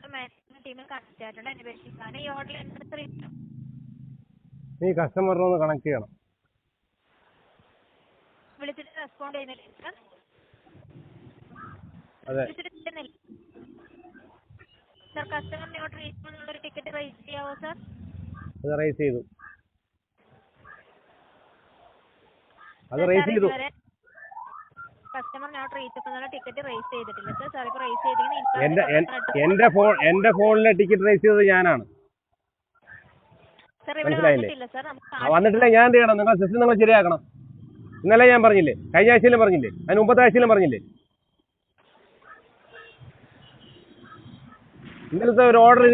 അത് മാനേജ്മെന്റ് ടീമിൽ കണക്ട് ആയിട്ടുണ്ട് അന്വേഷിക്കാൻ ഈ ഓർഡർ എന്തെന്ന് അറിയിക്കണം നീ കസ്റ്റമറിനെ കണക്ട് ചെയ്യണം. വിളിച്ചിട്ട് റെസ്പോണ്ട് ചെയ്യുന്നില്ല സർ അതെ. വിളിച്ചിട്ട് കിട്ടുന്നില്ല സർ കസ്റ്റമറിനെ ഓർഡർ ചെയ്യുമ്പോൾ ഒരു ടിക്കറ്റ് റൈസ് ചെയ്യാവോ സർ അത് റൈസ് ചെയ്തു. അത് റൈസ് ചെയ്തു. ടിക്കറ്റ് റേസ് ചെയ്തിട്ടില്ല. സർ സാർ ഇപ്പോൾ റേസ് എന്റെ ഫോൺ എന്റെ ഫോണിലെ ടിക്കറ്റ് റേസ് ചെയ്തത് ഞാനാണ്? വന്നിട്ടില്ല ഞാൻ എന്ത് ചെയ്യണം? നിങ്ങൾ സിസ്റ്റം നിങ്ങൾ ശരിയാക്കണം? ഇന്നലെ ഞാൻ പറഞ്ഞില്ലേ കഴിഞ്ഞ ആഴ്ചയിലും പറഞ്ഞില്ലേ അതിന് മുമ്പത്തെ ആഴ്ചയിലും പറഞ്ഞില്ലേ? ഇന്നലത്തെ ഒരു ഓർഡർ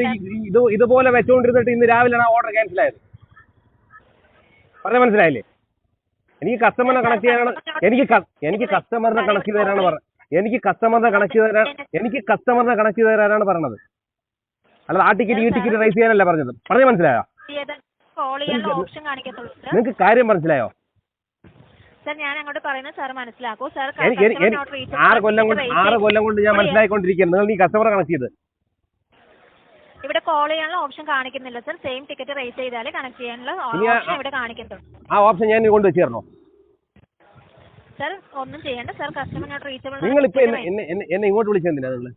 ഇത് ഇതുപോലെ വെച്ചുകൊണ്ടിരുന്നിട്ട് ഇന്ന് രാവിലെയാണ് ആ ഓർഡർ ക്യാൻസൽ ആയത്. പറഞ്ഞ മനസ്സിലായില്ലേ? എനിക്ക് കസ്റ്റമറിനെ കണക്ട് ചെയ്യാനാണ് എനിക്ക് എനിക്ക് കസ്റ്റമറിനെ കണക്ട് ചെയ്ത് തരാനാണ് പറഞ്ഞത്. എനിക്ക് കസ്റ്റമറിനെ കണക്ട് ചെയ്ത് തരാൻ എനിക്ക് കസ്റ്റമറിനെ കണക്ട് ചെയ്ത് തരാനാണ് പറഞ്ഞത്. അല്ലാതെ ആ ടിക്കറ്റ് ഈ ടിക്കറ്റ് റൈസ് ചെയ്യാനല്ല പറഞ്ഞത്? പറഞ്ഞു മനസ്സിലായോ? നിങ്ങൾക്ക് കാര്യം മനസ്സിലായോ? സർ ഞാൻ അങ്ങോട്ട് പറയുന്നത് സാർ മനസ്സിലാക്കൂ. സാർ എനിക്ക് എനിക്ക് എനിക്ക് ആറ് കൊല്ലം കൊണ്ട് ആറ് കൊല്ലം കൊണ്ട് ഞാൻ മനസ്സിലാക്കിക്കൊണ്ടിരിക്കുകയാണ് നിങ്ങൾ നീ കസ്റ്റമറെ കണക്ട് ചെയ്ത്. ഇവിടെ കോൾ ചെയ്യാനുള്ള ഓപ്ഷൻ കാണിക്കുന്നില്ല സർ സെയിം ടിക്കറ്റ് റേസ് ചെയ്താൽ കണക്ട് ചെയ്യാനുള്ള ഓപ്ഷൻ ഇവിടെ കാണിക്കുന്നുണ്ട് ആ ഓപ്ഷൻ ഞാൻ കൊണ്ട് വെച്ച് തരണോ സർ ഒന്നും ചെയ്യണ്ട സർ കസ്റ്റമറിനോട് റീച്ചബിൾ നിങ്ങൾ ഇപ്പൊ എന്നെ എന്നെ എന്നെ- ഇങ്ങോട്ട് വിളിച്ചെന്തിനാ നിങ്ങൾ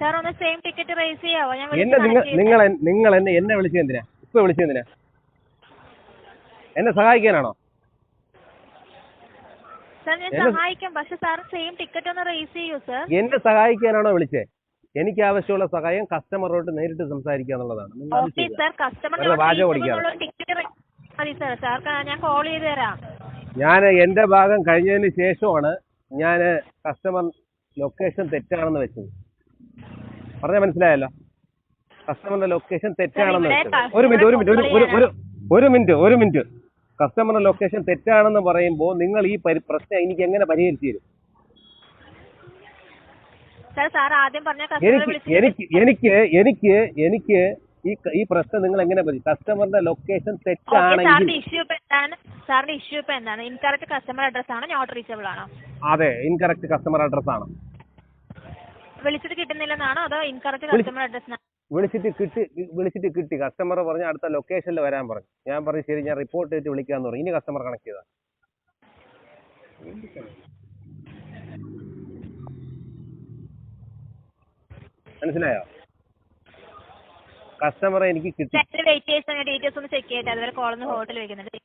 സാർ ഒന്ന് സെയിം ടിക്കറ്റ് റേസ് ചെയ്യാവോ? ഞാൻ എന്നെ നിങ്ങൾ നിങ്ങൾ നിങ്ങൾ എന്നെ എന്നെ വിളിച്ചെന്തിനാ ഇപ്പൊ വിളിച്ചെന്തിനാ എന്നെ സഹായിക്കാനാണോ? സാർ ഞാൻ എന്നെ- സഹായിക്കാം. പക്ഷെ സാർ സെയിം ടിക്കറ്റ് ഒന്ന് റേസ് ചെയ്യൂ സർ എന്നെ സഹായിക്കാനാണോ വിളിച്ചേ? എനിക്ക് ആവശ്യമുള്ള സഹായം കസ്റ്റമറോട് നേരിട്ട് സംസാരിക്കുക എന്നുള്ളതാണ് ഓക്കെ വെറുതെ വാചകം ഓടിക്കാതെ. ടിക്കറ്റ് മതി സാർ സാർ ഞാൻ കോൾ ചെയ്ത് തരാം. ഞാൻ എന്റെ ഭാഗം കഴിഞ്ഞതിന് ശേഷമാണ് ഞാൻ കസ്റ്റമർ ലൊക്കേഷൻ തെറ്റാണെന്ന് വെച്ചത്. പറഞ്ഞാൽ മനസ്സിലായല്ലോ? കസ്റ്റമറിന്റെ ലൊക്കേഷൻ തെറ്റാണെന്ന് ഇവിടെ വെച്ചത്. ഒരു മിനിറ്റ് ഒരു മിനിറ്റ് ഒരു ഒരു ഒരു ഒരു മിനിറ്റ് ഒരു മിനിറ്റ് കസ്റ്റമറിന്റെ ലൊക്കേഷൻ തെറ്റാണെന്ന് പറയുമ്പോൾ നിങ്ങൾ ഈ പ്രശ്നം എനിക്ക് എങ്ങനെ പരിഹരിച്ചു തരും എനിക്ക് എനിക്ക് എനിക്ക് എനിക്ക് ഈ ഈ പ്രശ്നം നിങ്ങൾ എങ്ങനെ പറ്റി കസ്റ്റമറിന്റെ ലൊക്കേഷൻ തെറ്റാണെങ്കിൽ സാറിന്റെ ഇഷ്യൂ ഇപ്പൊ എന്താണ്? ഇൻകറക്റ്റ് കസ്റ്റമർ അഡ്രസ് ആണോ നോട്ട് റീച്ചബിൾ ആണോ? അതെ ഇൻകറക്റ്റ് കസ്റ്റമർ അഡ്രസ് ആണ്. വിളിച്ചിട്ട് കിട്ടുന്നില്ലെന്നാണോ? അതോ ഇൻകറക്റ്റ് കസ്റ്റമർ അഡ്രസ് വിളിച്ചിട്ട് കിട്ടി വിളിച്ചിട്ട് കിട്ടി. കസ്റ്റമർ പറഞ്ഞ അടുത്ത ലൊക്കേഷനിൽ വരാൻ പറഞ്ഞു. ഞാൻ പറഞ്ഞു ശരി ഞാൻ റിപ്പോർട്ട് ചെയ്തിട്ട് വിളിക്കാന്ന് പറഞ്ഞു. ഇനി കസ്റ്റമർ കണക്ട് ചെയ്താ. മനസ്സിലായോ? കസ്റ്റമറെ എനിക്ക് കിട്ടി. ഡീറ്റെയിൽസ് ഒന്ന് ചെക്ക് ചെയ്തിട്ട് അതുവരെ കോളൊന്ന് ഹോട്ടലിൽ വെക്കുന്നുണ്ട്.